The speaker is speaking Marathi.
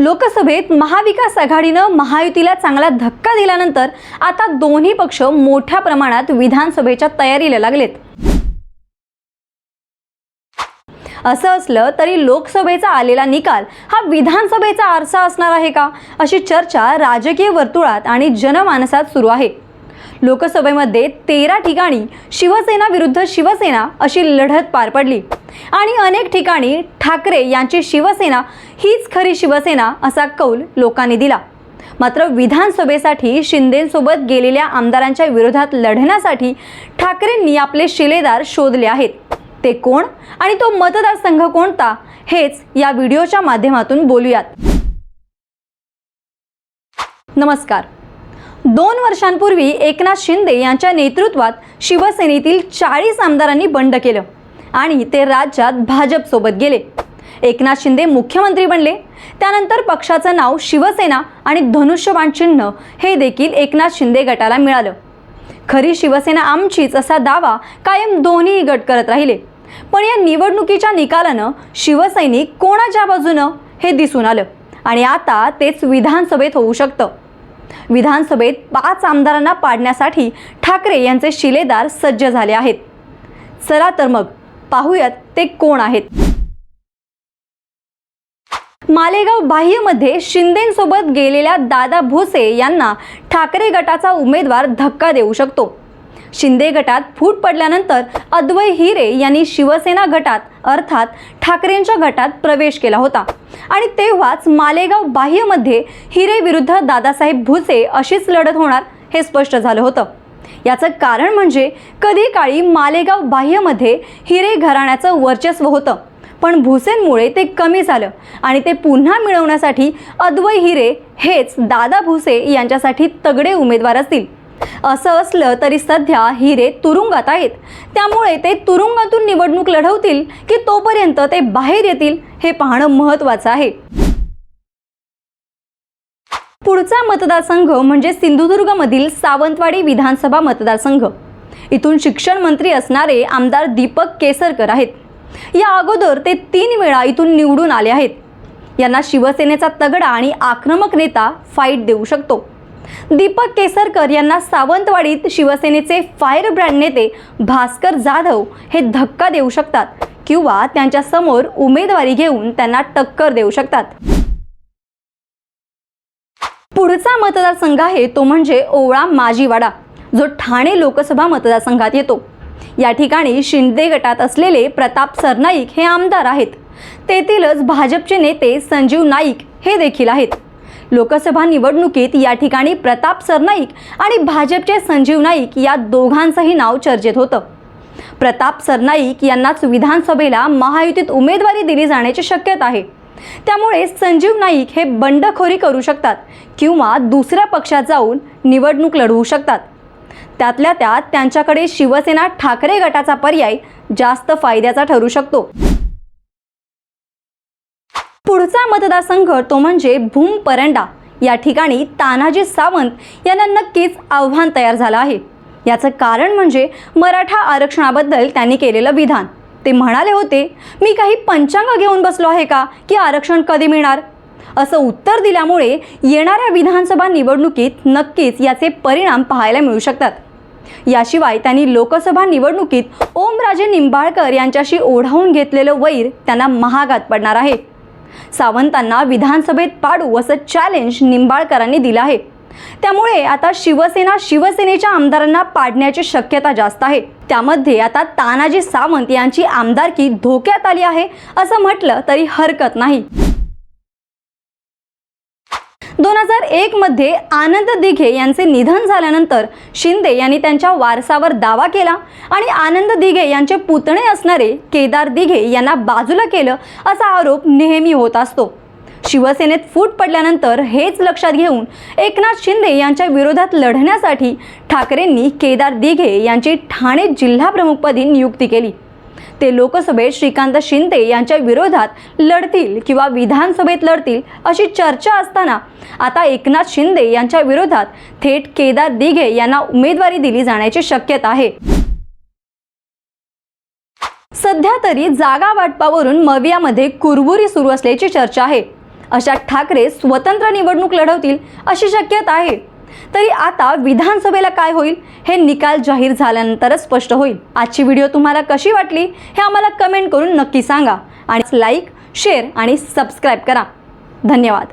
लोकसभेत महाविकास आघाडीनं महायुतीला चांगला धक्का दिल्यानंतर आता दोन्ही पक्ष मोठ्या प्रमाणात विधानसभेच्या तयारीला लागलेत. असं असलं तरी लोकसभेचा आलेला निकाल हा विधानसभेचा आरसा असणार आहे का? अशी चर्चा राजकीय वर्तुळात आणि जनमानसात सुरू आहे. लोकसभेमध्ये तेरा ठिकाणी शिवसेना विरुद्ध शिवसेना अशी लढत पार पडली. आणि अनेक ठिकाणी ठाकरे यांची शिवसेना हीच खरी शिवसेना असा कौल लोकांनी दिला. मात्र विधानसभेसाठी शिंदेसोबत गेलेल्या आमदारांच्या विरोधात लढण्यासाठी ठाकरेंनी आपले शिलेदार शोधले आहेत. ते कोण आणि तो मतदारसंघ कोणता हेच या व्हिडिओच्या माध्यमातून बोलूयात. नमस्कार. दोन वर्षांपूर्वी एकनाथ शिंदे यांच्या नेतृत्वात शिवसेनेतील चाळीस आमदारांनी बंड केलं आणि ते राज्यात भाजपसोबत गेले. एकनाथ शिंदे मुख्यमंत्री बनले. त्यानंतर पक्षाचं नाव शिवसेना आणि धनुष्यबाण चिन्ह हे देखील एकनाथ शिंदे गटाला मिळालं. खरी शिवसेना आमचीच असा दावा कायम दोन्ही गट करत राहिले. पण या निवडणुकीच्या निकालानं शिवसैनिक कोणाच्या बाजूनं हे दिसून आलं आणि आता तेच विधानसभेत होऊ शकतं. विधानसभेत पाच आमदारांना पाडण्यासाठी ठाकरे यांचे शिलेदार सज्ज झाले आहेत. चला तर मग पाहूयात ते कोण आहेत. मालेगाव बाह्यमध्ये शिंदेसोबत गेलेल्या दादा भोसे यांना ठाकरे गटाचा उमेदवार धक्का देऊ शकतो. शिंदे गटात फूट पडल्यानंतर अद्वै हिरे यांनी शिवसेना गटात अर्थात ठाकरेंच्या गटात प्रवेश केला होता. आणि तेव्हाच मालेगाव बाह्यमध्ये हिरे विरुद्ध दादासाहेब भुसे अशीच लढत होणार हे स्पष्ट झालं होतं. याचं कारण म्हणजे कधी काळी मालेगाव बाह्यमध्ये हिरे घराण्याचं वर्चस्व होतं. पण भुसेंमुळे ते कमी झालं आणि ते पुन्हा मिळवण्यासाठी अद्वै हिरे हेच दादा भुसे यांच्यासाठी तगडे उमेदवार असतील. असं असलं तरी सध्या हिरे तुरुंगात आहेत. त्यामुळे ते तुरुंगातून निवडणूक लढवतील की तोपर्यंत ते बाहेर येतील हे पाहणं महत्त्वाचं आहे. पुढचा मतदारसंघ म्हणजे सिंधुदुर्गमधील सावंतवाडी विधानसभा मतदारसंघ. इथून शिक्षण मंत्री असणारे आमदार दीपक केसरकर आहेत. या अगोदर ते तीन वेळा इथून निवडून आले आहेत. यांना शिवसेनेचा तगडा आणि आक्रमक नेता फाईट देऊ शकतो. दीपक केसरकर यांना सावंतवाडीत शिवसेनेचे फायर ब्रँड नेते भास्कर जाधव हे धक्का देऊ शकतात किंवा त्यांच्यासमोर उमेदवारी घेऊन त्यांना टक्कर देऊ शकतात. पुढचा मतदारसंघ आहे तो म्हणजे ओवळा माजीवाडा जो ठाणे लोकसभा मतदारसंघात येतो. या ठिकाणी शिंदे गटात असलेले प्रताप सरनाईक हे आमदार आहेत. तेथीलच भाजपचे नेते संजीव नाईक हे देखील आहेत. लोकसभा निवडणुकीत या ठिकाणी प्रताप सरनाईक आणि भाजपचे संजीव नाईक या दोघांचंही नाव चर्चेत होतं. प्रताप सरनाईक यांनाच विधानसभेला महायुतीत उमेदवारी दिली जाण्याची शक्यता आहे. त्यामुळे संजीव नाईक हे बंडखोरी करू शकतात किंवा दुसऱ्या पक्षात जाऊन निवडणूक लढवू शकतात. त्यातल्या त्यात त्यांच्याकडे शिवसेना ठाकरे गटाचा पर्याय जास्त फायद्याचा ठरू शकतो. पुढचा मतदारसंघ तो म्हणजे भूम परंडा. या ठिकाणी तानाजी सावंत यांना नक्कीच आव्हान तयार झालं आहे. याचं कारण म्हणजे मराठा आरक्षणाबद्दल त्यांनी केलेलं विधान. ते म्हणाले होते मी काही पंचांग घेऊन बसलो आहे का? की आरक्षण कधी मिळणार? असं उत्तर दिल्यामुळे येणाऱ्या विधानसभा निवडणुकीत नक्कीच याचे परिणाम पाहायला मिळू शकतात. याशिवाय त्यांनी लोकसभा निवडणुकीत ओमराजे निंबाळकर यांच्याशी ओढावून घेतलेलं वैर त्यांना महागात पडणार आहे. सावंतांना विधानसभेत पाडू असं चॅलेंज निंबाळकरांनी दिलं आहे. त्यामुळे आता शिवसेना शिवसेनेच्या आमदारांना पाडण्याची शक्यता जास्त आहे. त्यामध्ये आता तानाजी सावंत यांची आमदारकी धोक्यात आली आहे असं म्हटलं तरी हरकत नाही. दोन हजार एक मध्ये आनंद दिघे यांचे निधन झाल्यानंतर शिंदे यांनी त्यांच्या वारसावर दावा केला आणि आनंद दिघे यांचे पुतणे असणारे केदार दिघे यांना बाजूला केलं असा आरोप नेहमी होत असतो. शिवसेनेत फूट पडल्यानंतर हेच लक्षात घेऊन एकनाथ शिंदे यांच्या विरोधात लढण्यासाठी ठाकरेंनी केदार दिघे यांची ठाणे जिल्हाप्रमुखपदी नियुक्ती केली. ते लोकसभेत श्रीकांत शिंदे यांच्या विरोधात लढतील किंवा विधानसभेत लढतील अशी चर्चा असताना आता एकनाथ शिंदे यांच्या विरोधात थेट केदार दिघे यांना उमेदवारी दिली जाण्याची शक्यता आहे. सध्या तरी जागा वाटपावरून मवियामध्ये कुरबुरी सुरू असल्याची चर्चा आहे. अशा ठाकरे स्वतंत्र निवडणूक लढवतील अशी शक्यता आहे. तरी आता विधानसभेला काय होईल? हे निकाल जाहीर झाल्यानंतरच स्पष्ट होईल. आजची व्हिडिओ तुम्हाला कशी वाटली? हे आम्हाला कमेंट करून नक्की सांगा. आणि लाईक शेअर आणि सबस्क्राईब करा. धन्यवाद.